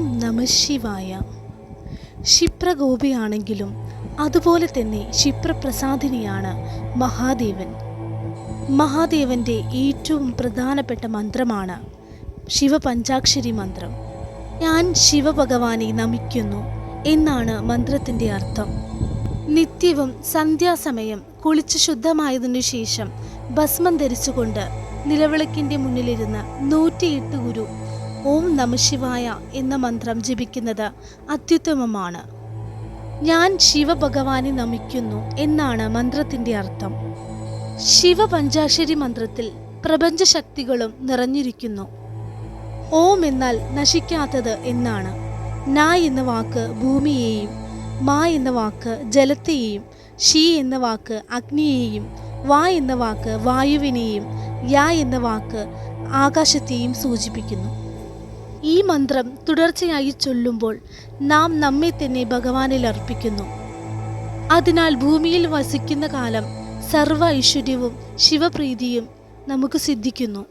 ഓം നമ ശിവായ. ക്ഷിപ്രഗോപിയാണെങ്കിലും അതുപോലെ തന്നെ ക്ഷിപ്രപ്രസാദിനിയാണ് മഹാദേവൻ. മഹാദേവന്റെ ഏറ്റവും പ്രധാനപ്പെട്ട മന്ത്രമാണ് ശിവപഞ്ചാക്ഷരി മന്ത്രം. ഞാൻ ശിവഭഗവാനെ നമിക്കുന്നു എന്നാണ് മന്ത്രത്തിന്റെ അർത്ഥം. നിത്യവും സന്ധ്യാസമയം കുളിച്ച് ശുദ്ധമായതിനു ശേഷം ഭസ്മം ധരിച്ചുകൊണ്ട് നിലവിളക്കിന്റെ മുന്നിലിരുന്ന് നൂറ്റിയെട്ട് ഗുരു ഓം നമശിവായ എന്ന മന്ത്രം ജപിക്കുന്നത് അത്യുത്തമമാണ്. ഞാൻ ശിവഭഗവാനെ നമിക്കുന്നു എന്നാണ് മന്ത്രത്തിന്റെ അർത്ഥം. ശിവപഞ്ചാക്ഷരി മന്ത്രത്തിൽ പ്രപഞ്ചശക്തികളും നിറഞ്ഞിരിക്കുന്നു. ഓം എന്നാൽ നശിക്കാത്തത് എന്നാണ്. ന എന്ന വാക്ക് ഭൂമിയെയും മാ എന്ന വാക്ക് ജലത്തെയും ഷീ എന്ന വാക്ക് അഗ്നിയെയും വാ എന്ന വാക്ക് വായുവിനെയും യാ എന്ന വാക്ക് ആകാശത്തെയും സൂചിപ്പിക്കുന്നു. ഈ മന്ത്രം തുടർച്ചയായി ചൊല്ലുമ്പോൾ നാം നമ്മെ തന്നെ ഭഗവാനിൽ അർപ്പിക്കുന്നു. അതിനാൽ ഭൂമിയിൽ വസിക്കുന്ന കാലം സർവ ഐശ്വര്യവും ശിവപ്രീതിയും നമുക്ക് സിദ്ധിക്കുന്നു.